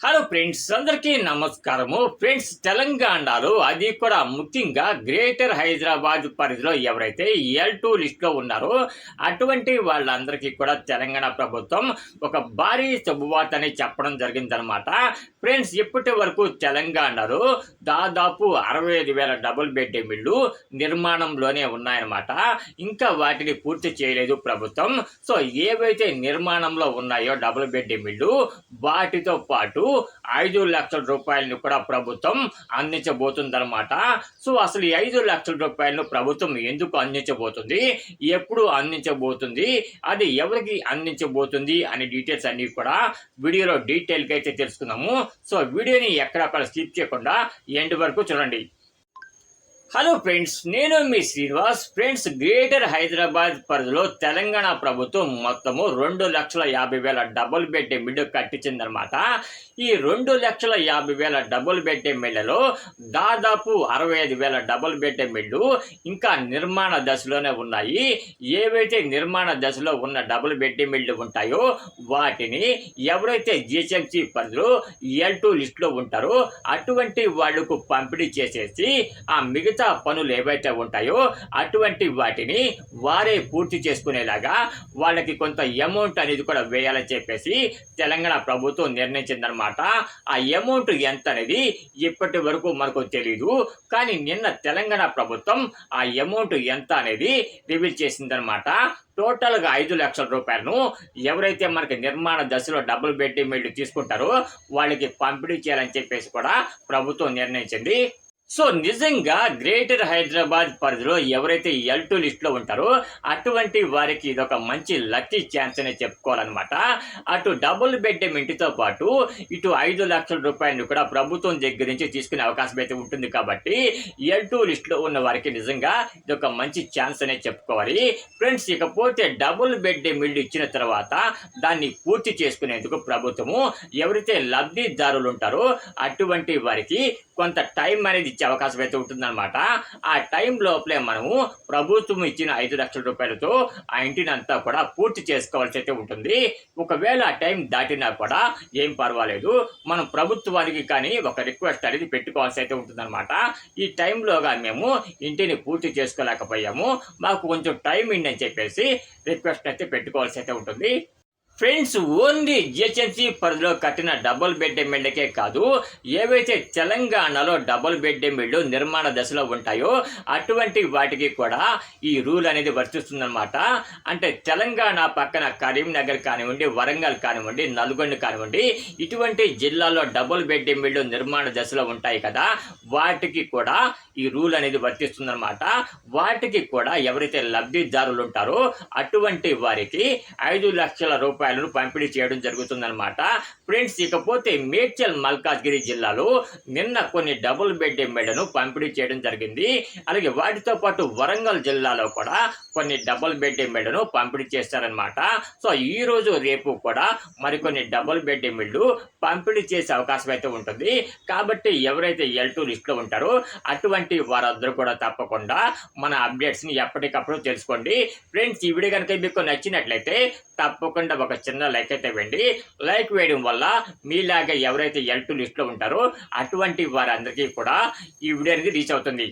Hello friends అందరికీ నమస్కారము. Friends తెలంగాణలో అది కూడా ముఖ్యంగా గ్రేటర్ హైదరాబాద్ పరిధిలో ఎవరైతే ఎల్ టూ లిస్ట్లో ఉన్నారో అటువంటి వాళ్ళందరికీ కూడా తెలంగాణ ప్రభుత్వం ఒక భారీ శుభవార్త అని చెప్పడం జరిగిందనమాట ఫ్రెండ్స్ ఇప్పటి వరకు తెలంగాణలో దాదాపు అరవై ఐదు వేల డబుల్ బెడ్ ఇళ్ళు నిర్మాణంలోనే ఉన్నాయన్నమాట. ఇంకా వాటిని పూర్తి చేయలేదు ప్రభుత్వం. సో ఏవైతే నిర్మాణంలో ఉన్నాయో డబుల్ బెడ్ ఇళ్ళు వాటితో పాటు ఐదు లక్షల రూపాయలను కూడా ప్రభుత్వం అందించబోతుందన్నమాట. సో అసలు ఈ ఐదు లక్షల రూపాయలను ప్రభుత్వం ఎందుకు అందించబోతుంది? ఎప్పుడు అందించబోతుంది? అది ఎవరికి అందించబోతుంది అనే డీటెయిల్స్ అన్నీ కూడా వీడియోలో డీటెయిల్గా అయితే తెలుసుకుందాము. సో వీడియోని ఎక్కడక్కడ స్కిప్ చేయకుండా ఎండ్ వరకు చూడండి. హలో ఫ్రెండ్స్ నేను మీ శ్రీనివాస్. ఫ్రెండ్స్ గ్రేటర్ హైదరాబాద్ పరిధిలో తెలంగాణ ప్రభుత్వం మొత్తము రెండు లక్షల యాభై వేల డబుల్ బెడ్ మిడ్ కట్టించిందనమాట ఈ రెండు లక్షల యాభై వేల డబుల్ బెడ్ మిడ్లలో దాదాపు అరవై ఐదు వేల డబుల్ బెడ్ మిడ్లు ఇంకా నిర్మాణ దశలోనే ఉన్నాయి. ఏవైతే నిర్మాణ దశలో ఉన్న డబుల్ బెడ్ మిడ్లు ఉంటాయో వాటిని ఎవరైతే జిహెచ్ఎంసీ పరిధిలో ఎల్ టూ లిస్టులో ఉంటారో అటువంటి వాళ్ళకు పంపిణీ చేసేసి ఆ మిగతా మిగతా పనులు ఏవైతే ఉంటాయో అటువంటి వాటిని వారే పూర్తి చేసుకునేలాగా వాళ్ళకి కొంత అమౌంట్ అనేది కూడా వేయాలని చెప్పేసి తెలంగాణ ప్రభుత్వం నిర్ణయించిందనమాట ఆ అమౌంట్ ఎంత అనేది ఇప్పటి వరకు మనకు తెలియదు కానీ నిన్న తెలంగాణ ప్రభుత్వం ఆ అమౌంట్ ఎంత అనేది రివీల్ చేసిందనమాట టోటల్గా ఐదు లక్షల రూపాయలను ఎవరైతే మనకి నిర్మాణ దశలో డబుల్ బెడ్ మిల్లు తీసుకుంటారో వాళ్ళకి పంపిణీ చేయాలని చెప్పేసి కూడా ప్రభుత్వం నిర్ణయించింది. సో నిజంగా గ్రేటర్ హైదరాబాద్ పరిధిలో ఎవరైతే ఎల్ టూ లిస్ట్లో ఉంటారో అటువంటి వారికి ఇది ఒక మంచి లక్కీ ఛాన్స్ అనే చెప్పుకోవాలన్నమాట. అటు డబుల్ బెడ్ ఇంటితో పాటు ఇటు ఐదు లక్షల రూపాయలు కూడా ప్రభుత్వం దగ్గర నుంచి తీసుకునే అవకాశం అయితే ఉంటుంది కాబట్టి ఎల్ టూ లిస్ట్లో ఉన్న వారికి నిజంగా ఇది ఒక మంచి ఛాన్స్ అనే చెప్పుకోవాలి. ఫ్రెండ్స్ ఇకపోతే డబుల్ బెడ్ మిల్డ్ ఇచ్చిన తర్వాత దాన్ని పూర్తి చేసుకునేందుకు ప్రభుత్వము ఎవరైతే లబ్ధిదారులు ఉంటారో అటువంటి వారికి కొంత టైం అనేది ఇచ్చే అవకాశం అయితే ఉంటుందన్నమాట. ఆ టైం లోపలే మనము ప్రభుత్వం ఇచ్చిన ఐదు లక్షల రూపాయలతో ఆ ఇంటిని అంతా కూడా పూర్తి చేసుకోవాల్సి అయితే ఉంటుంది. ఒకవేళ ఆ టైం దాటినా కూడా ఏం పర్వాలేదు. మనం ప్రభుత్వానికి కానీ ఒక రిక్వెస్ట్ అనేది పెట్టుకోవాల్సి అయితే ఉంటుందన్నమాట. ఈ టైంలోగా మేము ఇంటిని పూర్తి చేసుకోలేకపోయాము. మాకు కొంచెం టైం ఇండి చెప్పేసి రిక్వెస్ట్ అయితే పెట్టుకోవాల్సి అయితే ఉంటుంది. ఫ్రెండ్స్ ఓన్లీ జిహెచ్ఎంసీ పరిధిలో కట్టిన డబుల్ బెడ్ ఎమ్మెల్యేకే కాదు ఏవైతే తెలంగాణలో డబుల్ బెడ్ ఎమ్మెల్యే నిర్మాణ దశలో ఉంటాయో అటువంటి వాటికి కూడా ఈ రూల్ అనేది వర్తిస్తుందన్నమాట. అంటే తెలంగాణ పక్కన కరీంనగర్ కానివ్వండి వరంగల్ కానివ్వండి నల్గొండ కానివ్వండి ఇటువంటి జిల్లాలో డబుల్ బెడ్ ఎమ్మెల్యే నిర్మాణ దశలో ఉంటాయి కదా వాటికి కూడా ఈ రూల్ అనేది వర్తిస్తుందన్నమాట. వాటికి కూడా ఎవరైతే లబ్ధిదారులు ఉంటారో అటువంటి వారికి ఐదు లక్షల రూపాయలు రూపాయలను పంపిణీ చేయడం జరుగుతుందన్నమాట. ఫ్రెండ్స్ ఇకపోతే మేడ్చల్ మల్కాజ్గిరి జిల్లాలో నిన్న కొన్ని డబుల్ బెడ్ మెడను పంపిణీ చేయడం జరిగింది. అలాగే వాటితో పాటు వరంగల్ జిల్లాలో కూడా కొన్ని డబుల్ బెడ్ ఎమ్మెల్యేను పంపిణీ చేస్తారనమాట సో ఈ రోజు రేపు కూడా మరికొన్ని డబుల్ బెడ్ ఎమ్మెల్యేలు పంపిణీ చేసే అవకాశం అయితే ఉంటుంది. కాబట్టి ఎవరైతే ఎల్ టూ లిస్ట్లో ఉంటారో అటువంటి వారందరూ కూడా తప్పకుండా మన అప్డేట్స్ని ఎప్పటికప్పుడు తెలుసుకోండి. ఫ్రెండ్స్ ఈ వీడియో కనుక మీకు నచ్చినట్లయితే తప్పకుండా ఒక చిన్న లైక్ అయితే వేయండి లైక్ వేయడం వల్ల మీలాగా ఎవరైతే ఎల్ టూ లిస్ట్లో ఉంటారో అటువంటి వారందరికీ కూడా ఈ వీడియో అనేది రీచ్ అవుతుంది.